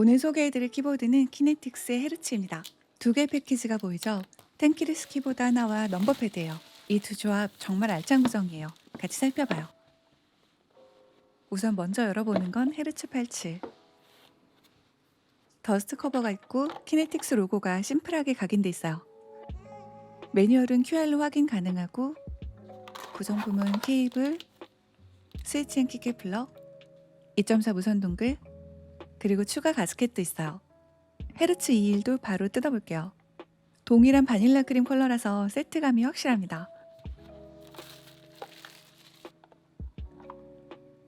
오늘 소개해드릴 키보드는 키네틱스의 헤르츠입니다. 두 개의 패키지가 보이죠? 텐키리스 키보드 하나와 넘버 패드예요. 이 두 조합 정말 알찬 구성이에요. 같이 살펴봐요. 우선 먼저 열어보는 건 헤르츠 87. 더스트 커버가 있고 키네틱스 로고가 심플하게 각인돼 있어요. 매뉴얼은 QR로 확인 가능하고 구성품은 케이블, 스위치 앤 키키 플럭, 2.4 무선 동글, 그리고 추가 가스켓도 있어요. 헤르츠 21도 바로 뜯어볼게요. 동일한 바닐라 크림 컬러라서 세트감이 확실합니다.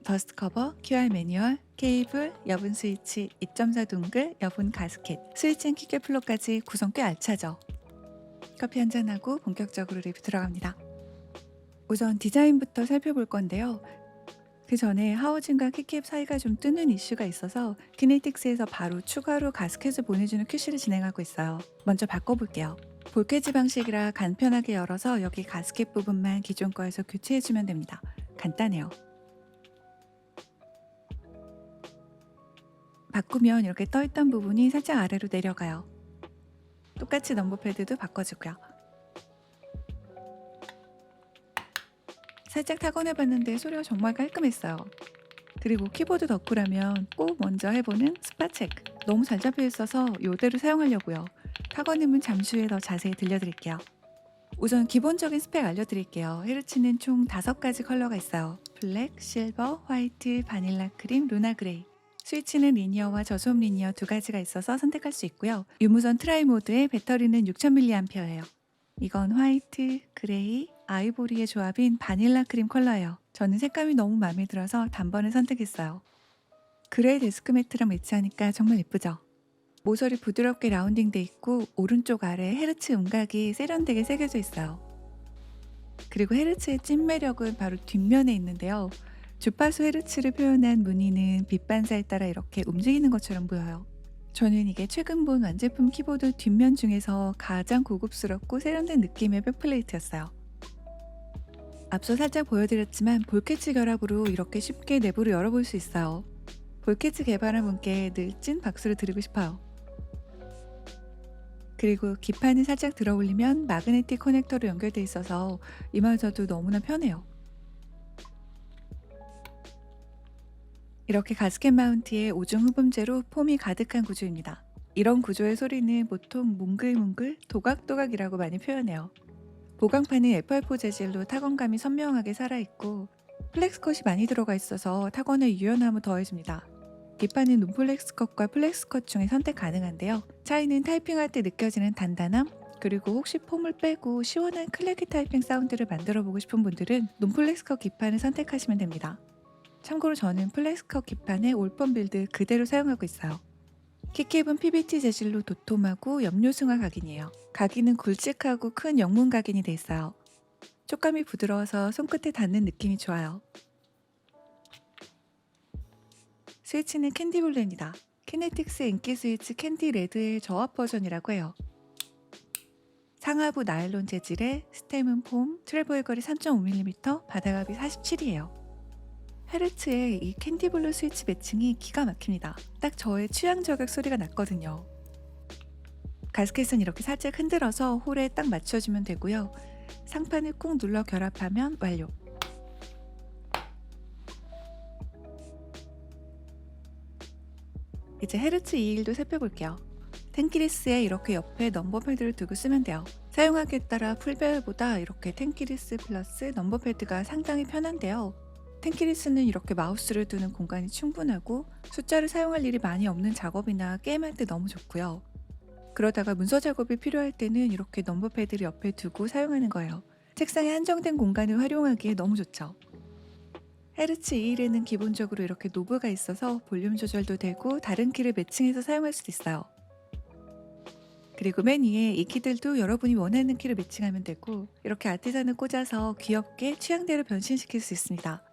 더스트 커버, QR 매뉴얼, 케이블, 여분 스위치, 2.4 동글, 여분 가스켓, 스위치 앤 키캡 플로까지 구성 꽤 알차죠. 커피 한잔하고 본격적으로 리뷰 들어갑니다. 우선 디자인부터 살펴볼 건데요. 그 전에 하워진과 키캡 사이가 좀 뜨는 이슈가 있어서 키네틱스에서 바로 추가로 가스켓을 보내주는 큐시를 진행하고 있어요. 먼저 바꿔볼게요. 볼케지 방식이라 간편하게 열어서 여기 가스켓 부분만 기존 거에서 교체해주면 됩니다. 간단해요. 바꾸면 이렇게 떠있던 부분이 살짝 아래로 내려가요. 똑같이 넘버 패드도 바꿔주고요. 살짝 타건해봤는데 소리가 정말 깔끔했어요. 그리고 키보드 덕후라면 꼭 먼저 해보는 스파 체크. 너무 잘 잡혀 있어서 이대로 사용하려고요. 타건음은 잠시 후에 더 자세히 들려드릴게요. 우선 기본적인 스펙 알려드릴게요. 헤르츠는 총 5가지 컬러가 있어요. 블랙, 실버, 화이트, 바닐라 크림, 루나 그레이. 스위치는 리니어와 저소음 리니어 두 가지가 있어서 선택할 수 있고요. 유무선 트라이 모드의 배터리는 6000mAh예요. 이건 화이트, 그레이, 아이보리의 조합인 바닐라 크림 컬러예요. 저는 색감이 너무 마음에 들어서 단번에 선택했어요. 그레이 데스크 매트랑 매치하니까 정말 예쁘죠? 모서리 부드럽게 라운딩돼 있고 오른쪽 아래 헤르츠 음각이 세련되게 새겨져 있어요. 그리고 헤르츠의 찐 매력은 바로 뒷면에 있는데요. 주파수 헤르츠를 표현한 무늬는 빛 반사에 따라 이렇게 움직이는 것처럼 보여요. 저는 이게 최근 본 완제품 키보드 뒷면 중에서 가장 고급스럽고 세련된 느낌의 백플레이트였어요. 앞서 살짝 보여드렸지만 볼캐치 결합으로 이렇게 쉽게 내부를 열어볼 수 있어요. 볼캐치 개발한 분께 늘 찐 박수를 드리고 싶어요. 그리고 기판이 살짝 들어 올리면 마그네틱 커넥터로 연결돼 있어서 이마저도 너무나 편해요. 이렇게 가스켓 마운트에 오중 흡음재로 폼이 가득한 구조입니다. 이런 구조의 소리는 보통 뭉글뭉글, 도각도각이라고 많이 표현해요. 보강판은 F8 재질로 타건감이 선명하게 살아있고 플렉스컷이 많이 들어가 있어서 타건의 유연함을 더해줍니다. 뒷판은 논플렉스컷과 플렉스컷 중에 선택 가능한데요. 차이는 타이핑할 때 느껴지는 단단함, 그리고 혹시 폼을 빼고 시원한 클래키 타이핑 사운드를 만들어 보고 싶은 분들은 논플렉스컷 기판을 선택하시면 됩니다. 참고로 저는 플렉스컷 기판의 올뻔 빌드 그대로 사용하고 있어요. 키캡은 PBT 재질로 도톰하고 염료 승화 각인이에요. 각인은 굵직하고 큰 영문 각인이 돼 있어요. 촉감이 부드러워서 손끝에 닿는 느낌이 좋아요. 스위치는 캔디블루입니다. 키네틱스 인기 스위치 캔디 레드의 저압 버전이라고 해요. 상하부 나일론 재질의 스템은 폼, 트래블 거리 3.5mm, 바닥압이 47이에요. 헤르츠의 이 캔디블루 스위치 매칭이 기가 막힙니다. 딱 저의 취향 저격 소리가 났거든요. 가스켓은 이렇게 살짝 흔들어서 홀에 딱 맞춰주면 되고요. 상판을 꾹 눌러 결합하면 완료. 이제 헤르츠 21도 살펴볼게요. 텐키리스에 이렇게 옆에 넘버 패드를 두고 쓰면 돼요. 사용하기에 따라 풀배열보다 이렇게 텐키리스 플러스 넘버 패드가 상당히 편한데요. 텐키리스는 이렇게 마우스를 두는 공간이 충분하고 숫자를 사용할 일이 많이 없는 작업이나 게임할 때 너무 좋고요. 그러다가 문서 작업이 필요할 때는 이렇게 넘버 패드를 옆에 두고 사용하는 거예요. 책상에 한정된 공간을 활용하기에 너무 좋죠. 헤르츠 21에는 기본적으로 이렇게 노브가 있어서 볼륨 조절도 되고 다른 키를 매칭해서 사용할 수도 있어요. 그리고 맨 위에 이 키들도 여러분이 원하는 키를 매칭하면 되고 이렇게 아티산을 꽂아서 귀엽게 취향대로 변신시킬 수 있습니다.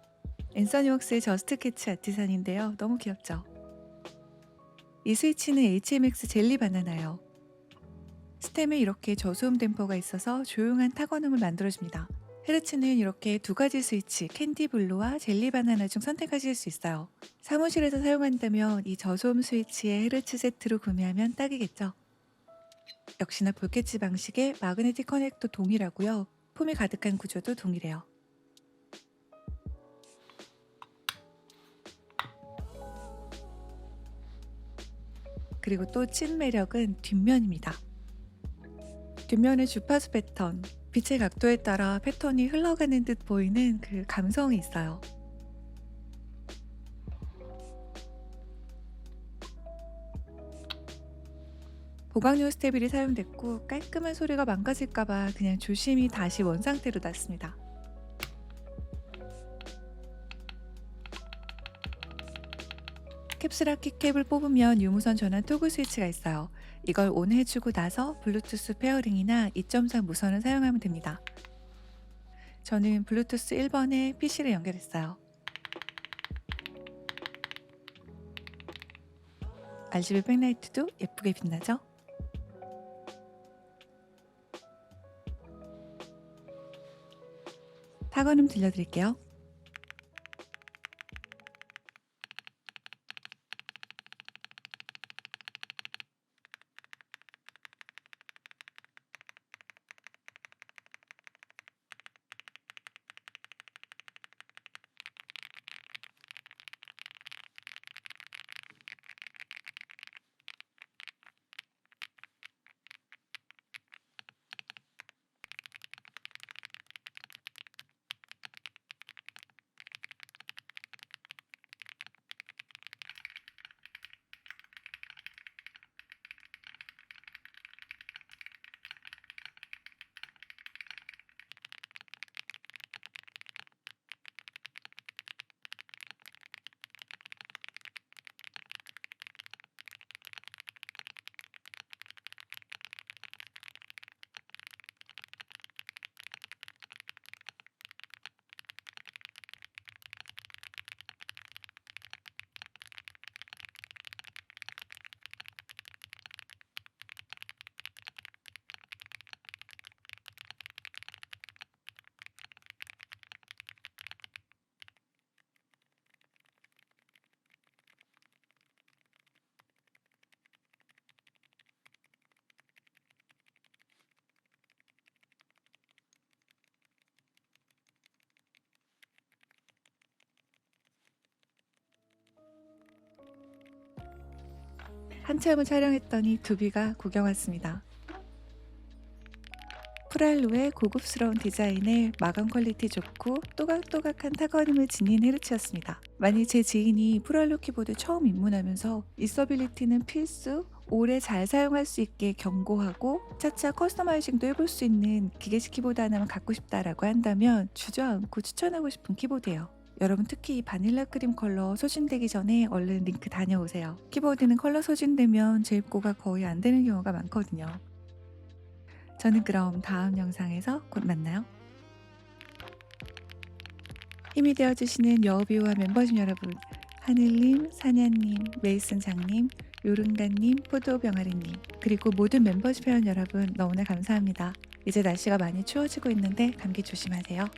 앤서니 웍스의 저스트 캐치 아티산인데요. 너무 귀엽죠? 이 스위치는 HMX 젤리 바나나예요. 스템에 이렇게 저소음 댐퍼가 있어서 조용한 타건음을 만들어줍니다. 헤르츠는 이렇게 두 가지 스위치, 캔디 블루와 젤리 바나나 중 선택하실 수 있어요. 사무실에서 사용한다면 이 저소음 스위치의 헤르츠 세트로 구매하면 딱이겠죠. 역시나 볼캐치 방식의 마그네틱 커넥도 동일하고요. 폼이 가득한 구조도 동일해요. 그리고 또 찐 매력은 뒷면입니다. 뒷면의 주파수 패턴, 빛의 각도에 따라 패턴이 흘러가는 듯 보이는 그 감성이 있어요. 보강용 스테빌이 사용됐고 깔끔한 소리가 망가질까봐 그냥 조심히 다시 원상태로 놨습니다. 캡슐 키캡을 뽑으면 유무선 전환 토글 스위치가 있어요. 이걸 온 해주고 나서 블루투스 페어링이나 2.3 무선을 사용하면 됩니다. 저는 블루투스 1번에 PC를 연결했어요. RGB 백라이트도 예쁘게 빛나죠? 타건음 들려드릴게요. 한참을 촬영했더니 두비가 구경 왔습니다. 프랄로의 고급스러운 디자인에 마감 퀄리티 좋고 또각또각한 타건임을 지닌 헤르츠였습니다. 만일 제 지인이 프랄로 키보드 처음 입문하면서 이서빌리티는 필수, 오래 잘 사용할 수 있게 경고하고 차차 커스터마이징도 해볼 수 있는 기계식 키보드 하나만 갖고 싶다라고 한다면 주저앉고 추천하고 싶은 키보드예요. 여러분 특히 이 바닐라 크림 컬러 소진되기 전에 얼른 링크 다녀오세요. 키보드는 컬러 소진되면 재입고가 거의 안 되는 경우가 많거든요. 저는 그럼 다음 영상에서 곧 만나요. 힘이 되어주시는 여우비와 멤버십 여러분, 하늘님, 사냐님, 메이슨 장님, 요른가님, 포도병아리님, 그리고 모든 멤버십 회원 여러분 너무나 감사합니다. 이제 날씨가 많이 추워지고 있는데 감기 조심하세요.